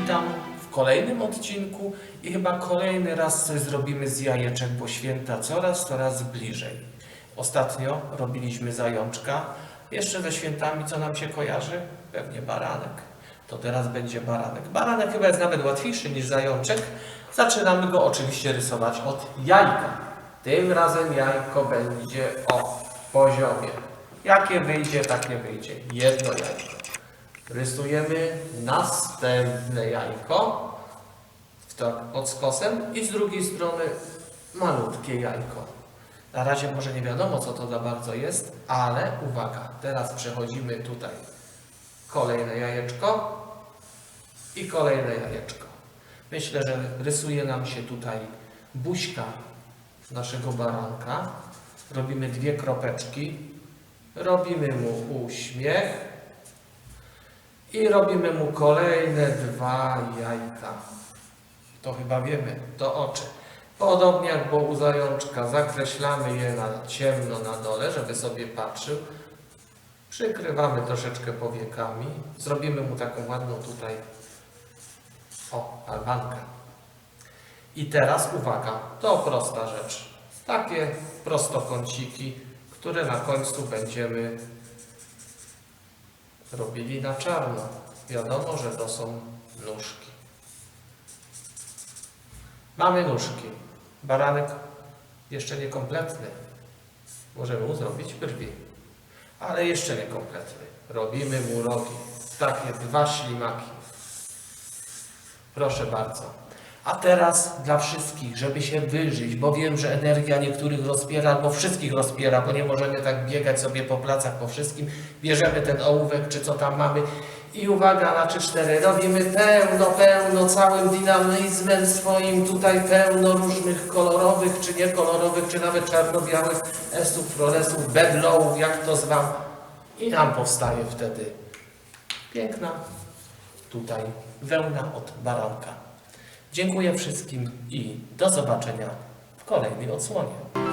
witam w kolejnym odcinku i chyba kolejny raz coś zrobimy z jajeczek, bo święta coraz, coraz bliżej. Ostatnio robiliśmy zajączka. Jeszcze ze świętami co nam się kojarzy? Pewnie baranek. To teraz będzie baranek. Baranek chyba jest nawet łatwiejszy niż zajączek. Zaczynamy go oczywiście rysować od jajka. Tym razem jajko będzie o poziomie. Jakie wyjdzie, takie wyjdzie. Jedno jajko. Rysujemy następne jajko tak pod skosem i z drugiej strony malutkie jajko. Na razie może nie wiadomo, co to za bardzo jest, ale uwaga, teraz przechodzimy tutaj kolejne jajeczko i kolejne jajeczko. Myślę, że rysuje nam się tutaj buźka naszego baranka. Robimy dwie kropeczki, robimy mu uśmiech i robimy mu kolejne dwa jajka. To chyba wiemy, to oczy. Podobnie jak było u zajączka, zakreślamy je na ciemno na dole, żeby sobie patrzył. Przykrywamy troszeczkę powiekami. Zrobimy mu taką ładną tutaj, o, albankę. I teraz uwaga, to prosta rzecz. Takie prostokąciki, które na końcu będziemy robili na czarno. Wiadomo, że to są nóżki. Mamy nóżki. Baranek jeszcze niekompletny. Możemy mu zrobić brwi, ale jeszcze niekompletny. Robimy mu rogi. Takie dwa ślimaki. Proszę bardzo. A teraz dla wszystkich, żeby się wyżyć, bo wiem, że energia niektórych rozpiera, albo wszystkich rozpiera, bo nie możemy tak biegać sobie po placach po wszystkim. Bierzemy ten ołówek, czy co tam mamy i uwaga na 3-4. Robimy pełno, pełno, całym dynamizmem swoim, tutaj pełno różnych kolorowych, czy niekolorowych, czy nawet czarno-białych esów, floresów, bedlowów, jak to zwam. I nam powstaje wtedy piękna tutaj wełna od baranka. Dziękuję wszystkim i do zobaczenia w kolejnej odsłonie.